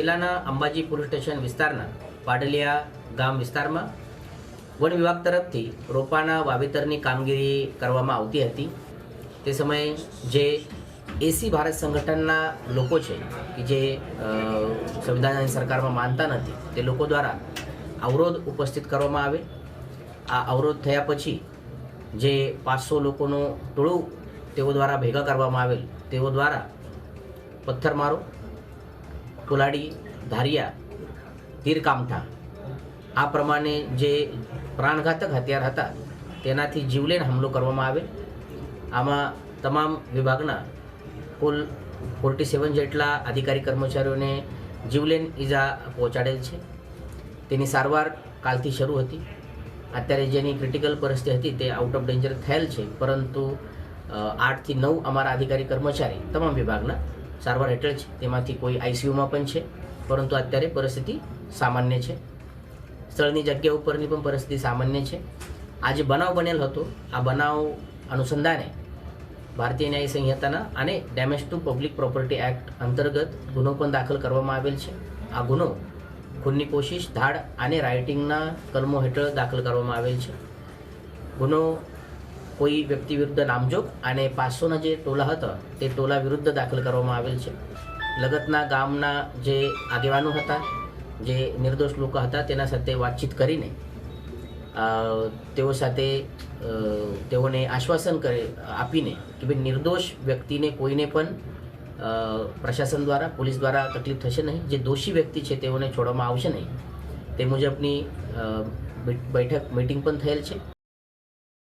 જિલ્લાના Ambaji police station વિસ્તારના પાડલિયા ગામ વિસ્તારમાં વન વિભાગ તરફથી રોપાના વાવેતરની કામગીરી કરવામાં આવતી હતી. તે સમયે જે એસી ભારત સંગઠનના લોકો છે કે જે સંવિધાનની સરકારમાં માનતા નથી, તે લોકો દ્વારા અવરોધ ઉપસ્થિત કરવામાં આવે. આ અવરોધ થયા પછી જે પાંચસો લોકોનું ટોળું તેઓ દ્વારા ભેગા કરવામાં આવેલ, તેઓ દ્વારા પથ્થરમારો કુલાડી ધારિયા, તીરકામઠા. આ પ્રમાણે જે પ્રાણઘાતક હથિયાર હતા, તેનાથી જીવલેણ હુમલો કરવામાં આવે આમાં તમામ વિભાગના કુલ ફોર્ટી સેવન જેટલા અધિકારી કર્મચારીઓને જીવલેણ ઈજા પહોંચાડેલ છે. તેની સારવાર કાલથી શરૂ હતી. અત્યારે જેની ક્રિટિકલ પરિસ્થિતિ હતી તે આઉટ ઓફ ડેન્જર થયેલ છે. પરંતુ આઠથી નવ અમારા અધિકારી કર્મચારી, તમામ વિભાગના સારવાર હેઠળ છે તેમાંથી કોઈ આઈસીયુમાં પણ છે. પરંતુ અત્યારે પરિસ્થિતિ સામાન્ય છે. સ્થળની જગ્યા ઉપરની પણ પરિસ્થિતિ સામાન્ય છે. આ જે બનાવ બનેલ હતો, આ બનાવ અનુસંધાને ભારતીય ન્યાય સંહિતાના અને damage to public property act અંતર્ગત ગુનો પણ દાખલ કરવામાં આવેલ છે. આ ગુનો ખૂનની કોશિશ, ધાડ અને રાઇટિંગના કલમો હેઠળ દાખલ કરવામાં આવેલ છે. ગુનો કોઈ વ્યક્તિ વિરુદ્ધ નામજોગ અને પાંચસોના જે ટોલા હતા, તે ટોલા વિરુદ્ધ દાખલ કરવામાં આવેલ છે. લગતના ગામના જે આગેવાનો હતા, જે નિર્દોષ લોકો હતા, તેના સાથે વાતચીત કરીને તેઓ સાથે તેઓને આશ્વાસન કરે, આપીને કે ભાઈ નિર્દોષ વ્યક્તિને કોઈને પણ પ્રશાસન દ્વારા, પોલીસ દ્વારા તકલીફ થશે નહીં. જે દોષી વ્યક્તિ છે, તેઓને છોડવામાં આવશે નહીં. તે મુજબની બેઠક, મીટિંગ પણ થયેલ છે.